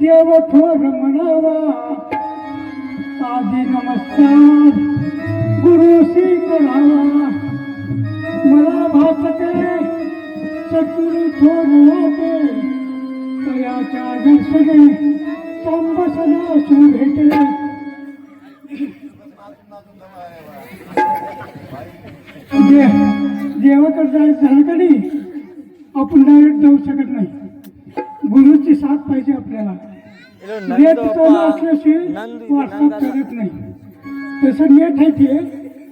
देव थोर म्हणावा. आधी नमस्कार गुरुशी करावा मला भासते सद्गुरु थोर वाटे तयाच्या दर्शने संबसना सु भेटे देवाकडे जायचं झालं का नाही आपण डायरेक्ट जाऊ शकत नाही. गुरुची साथ पाहिजे आपल्याला. नेट चालू असल्याशिवाय व्हॉट्सअप करत नाही. तसं नेट आहे ते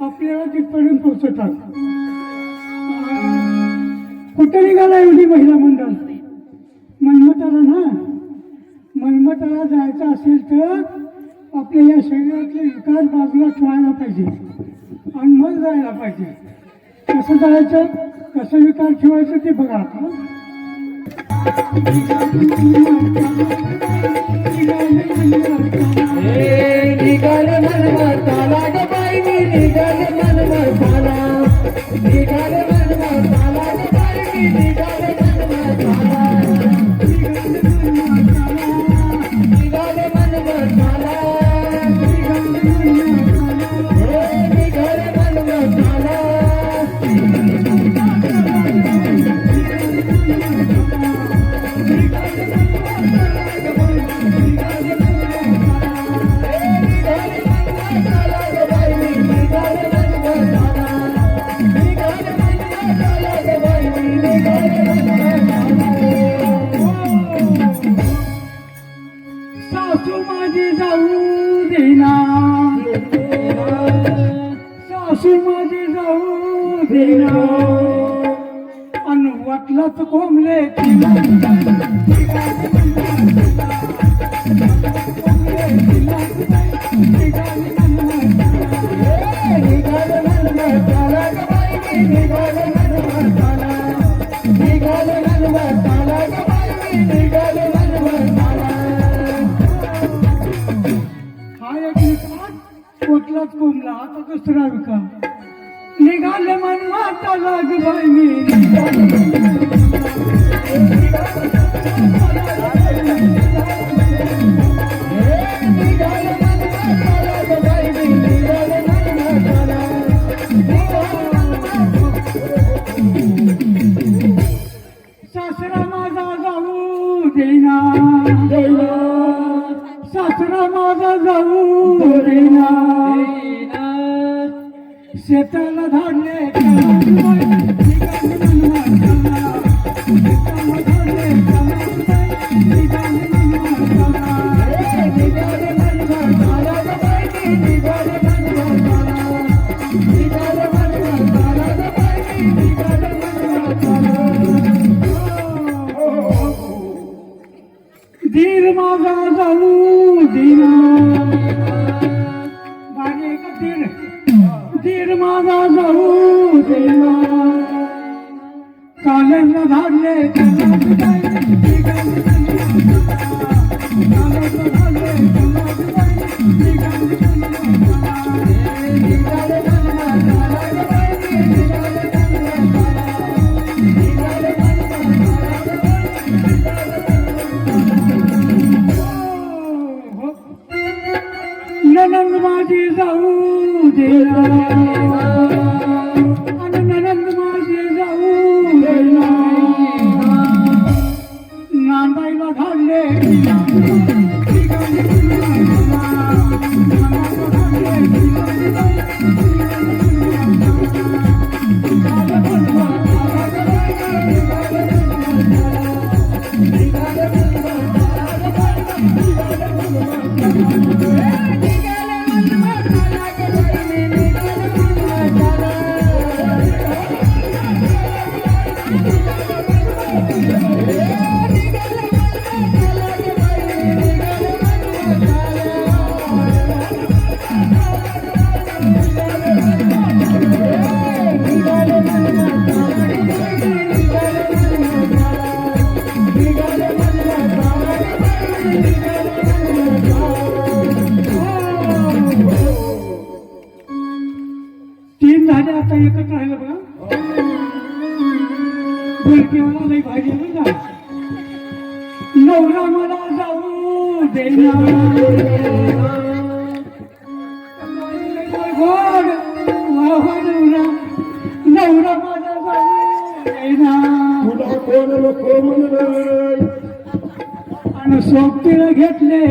आपल्याला तिथपर्यंत पोहोचवतात. कुठे निघाला एवढी महिला मंडळ? मनमताला ना? मनमताला जायचं असेल तर आपल्या या शरीरातले विकार बाजूला ठेवायला पाहिजे आणि मग जायला पाहिजे. कसं जायचं कसं विकार ठेवायचं ते बघा आता. निघाल मनमताला ग निघाल मनमताला निघाल सासू माझी जाऊ देना सासू माझी जाऊ देना अन वाटलाच कोंबले तिला. पोटलाच कोंबला आता दुसरा विकार निघाले मन माता लाग बाई मी सासरा माझा जाऊ देना सासरा माझा जाऊ देना शेताला धाडले भे ननी सहू एकच राहिलं बघा. बोलकेवाला लई आहे बरं का? नवरा मला जाऊ म्हणलं आणि सोबतीला घेतले.